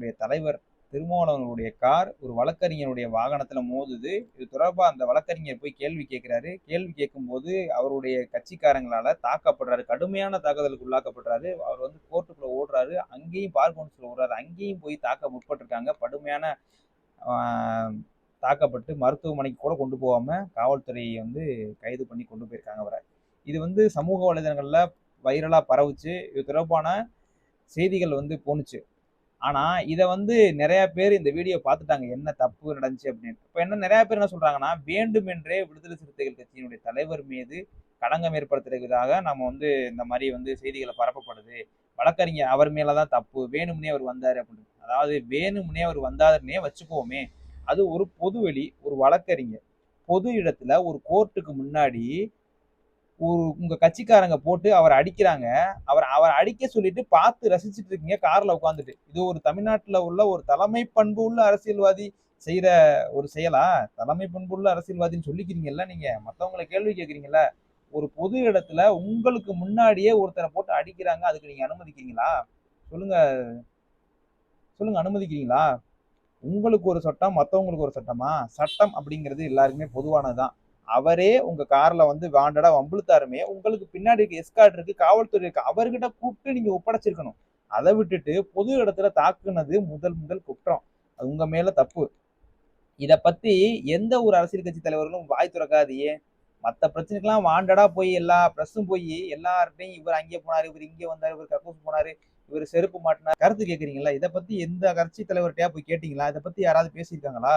கட்சியினுடைய தலைவர் திருமாவளவனுடைய கார் ஒரு வழக்கறிஞருடைய வாகனத்தில் மோதுது. இது தொடர்பாக அந்த வழக்கறிஞர் போய் கேள்வி கேட்குறாரு கேள்வி கேட்கும்போது அவருடைய கட்சிக்காரங்களால் தாக்கப்படுறாரு. கடுமையான தாக்குதலுக்கு உள்ளாக்கப்படுறாரு. அவர் வந்து கோர்ட்டுக்குள்ள ஓடுறாரு. அங்கேயும் பார் கவுன்சில் ஓடுறாரு. அங்கேயும் போய் தாக்க முற்பட்டிருக்காங்க. கடுமையான தாக்கப்பட்டு மருத்துவமனைக்கு கூட கொண்டு போகாமல் காவல்துறையை வந்து கைது பண்ணி கொண்டு போயிருக்காங்க அவரை. இது வந்து சமூக வலைதளங்களில் வைரலாக பரவுச்சு. இது தொடர்பான செய்திகள் வந்து போணுச்சு. ஆனா இதை வந்து நிறைய பேர் இந்த வீடியோ பார்த்துட்டாங்க. என்ன தப்பு நடந்துச்சு அப்படின்னு இப்போ என்ன நிறைய பேர் என்ன சொல்றாங்கன்னா வேண்டுமென்றே விடுதலை சிறுத்தைகள் கட்சியினுடைய தலைவர் மீது களங்கம் ஏற்படுத்துறதுக்காக நம்ம வந்து இந்த மாதிரி வந்து செய்திகளை பரப்பப்படுது. வழக்கறிஞர் அவர் மேலதான் தப்பு. வேணும்னே அவர் வந்தாரு அப்படின்னு. அதாவது வேணும்னே அவர் வந்தாருன்னே வச்சுக்கோமே. அது ஒரு பொதுவெளி ஒரு வழக்கறிஞர் பொது இடத்துல ஒரு கோர்ட்டுக்கு முன்னாடி ஒரு உங்க கட்சிக்காரங்க போட்டு அவர் அடிக்கிறாங்க. அவர் அவர் அடிக்க சொல்லிட்டு பார்த்து ரசிச்சுட்டு இருக்கீங்க கார்ல உட்காந்துட்டு இது ஒரு தமிழ்நாட்டில் உள்ள ஒரு தலைமை பண்பு உள்ள அரசியல்வாதி செய்யற ஒரு செயலா? தலைமை பண்பு உள்ள அரசியல்வாதின்னு சொல்லிக்கிறீங்கல்ல நீங்க. மத்தவங்களை கேள்வி கேட்குறீங்கல்ல. ஒரு பொது இடத்துல உங்களுக்கு முன்னாடியே ஒருத்தரை போட்டு அடிக்கிறாங்க அதுக்கு நீங்க அனுமதிக்கிறீங்களா? சொல்லுங்க. சொல்லுங்க அனுமதிக்கிறீங்களா? உங்களுக்கு ஒரு சட்டம் மற்றவங்களுக்கு ஒரு சட்டமா? சட்டம் அப்படிங்கிறது எல்லாருக்குமே பொதுவானதுதான். அவரே உங்க கார்ல வந்து வாண்டடா வம்பிழுத்தாருமே உங்களுக்கு பின்னாடி இருக்க எஸ்கார்ட் இருக்கு காவல்துறை இருக்கு அவர்கிட்ட கூப்பிட்டு நீங்க ஒப்படைச்சிருக்கணும். அதை விட்டுட்டு பொது இடத்துல தாக்குனது முதல் முதல் குற்றம். அது உங்க மேல தப்பு. இத பத்தி எந்த ஒரு அரசியல் கட்சி தலைவர்களும் வாய் திறக்காதியே மற்ற பிரச்சனைக்கெல்லாம் வாண்டடா போய் எல்லா பிரஸும் போய் எல்லார்ட்டையும் இவர் அங்கே போனார் இவர் இங்கே வந்தார் இவர் கக்கூஸ் போனாரு இவர் செருப்பு மாட்டினார். கருத்து கேட்குறீங்களா இதை பத்தி எந்த கட்சி தலைவர்கிட்டயா போய் கேட்டீங்களா? இதை பத்தி யாராவது பேசியிருக்காங்களா?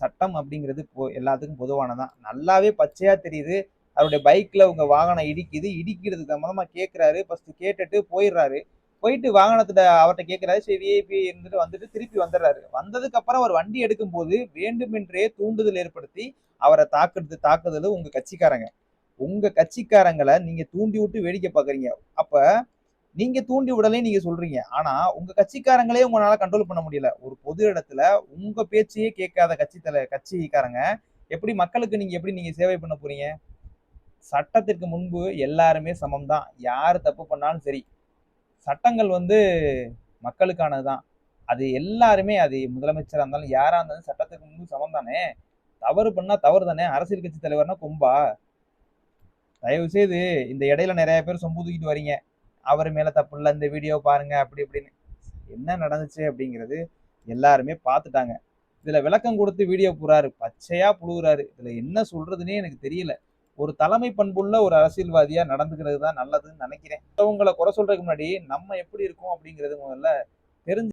சட்டம் அப்படிங்கிறது எல்லாத்துக்கும் பொதுவானதான். நல்லாவே பச்சையா தெரியுது. அவருடைய பைக்கில் உங்கள் வாகனம் இடிக்குது. இடிக்கிறதுக்கு சம்மந்தமாக கேட்குறாரு ஃபஸ்ட்டு கேட்டுட்டு போயிடுறாரு. போயிட்டு வாகனத்தில் அவர்கிட்ட கேட்குறாரு சரி விஐபி இருந்துட்டு வந்துட்டு திருப்பி வந்துடுறாரு. வந்ததுக்கப்புறம் அவர் வண்டி எடுக்கும் போது வேண்டுமென்றே தூண்டுதல் ஏற்படுத்தி அவரை தாக்குறது தாக்குதல் உங்கள் கட்சிக்காரங்க. உங்கள் கட்சிக்காரங்களை நீங்கள் தூண்டி விட்டு வேடிக்கை பார்க்குறீங்க அப்போ நீங்க தூண்டி விடலே நீங்க சொல்றீங்க. ஆனா உங்க கட்சிக்காரங்களே உங்களால கண்ட்ரோல் பண்ண முடியல. ஒரு பொது இடத்துல உங்க பேச்சையே கேட்காத கட்சி தலை கட்சிக்காரங்க எப்படி மக்களுக்கு நீங்க எப்படி நீங்க சேவை பண்ண போறீங்க? சட்டத்திற்கு முன்பு எல்லாருமே சமம் தான். யார் தப்பு பண்ணாலும் சரி. சட்டங்கள் வந்து மக்களுக்கானது தான். அது எல்லாருமே அது முதலமைச்சராக இருந்தாலும் யாராக இருந்தாலும் சட்டத்துக்கு முன்பு சமம் தானே? தவறு பண்ணா தவறு தானே? அரசியல் கட்சி தலைவர்னா கொம்பா? தயவு செய்து இந்த இடையில நிறைய பேர் சொம்பு தூக்கிட்டு வரீங்க. அவர் மேலே தப்பு இல்லை இந்த வீடியோ பாருங்க அப்படி இப்படின்னு. என்ன நடந்துச்சு அப்படிங்கிறது எல்லாருமே பார்த்துட்டாங்க. இதில் விளக்கம் கொடுத்து வீடியோ போறாரு பச்சையாக புழுகுறாரு. இதில் என்ன சொல்றதுன்னே எனக்கு தெரியல. ஒரு தலைமை பண்புள்ள ஒரு அரசியல்வாதியாக நடந்துக்கிறது தான் நல்லதுன்னு நினைக்கிறேன். மத்தவங்களை குறை சொல்றதுக்கு முன்னாடி நம்ம எப்படி இருக்கோம் அப்படிங்கிறது முதல்ல தெரிஞ்சு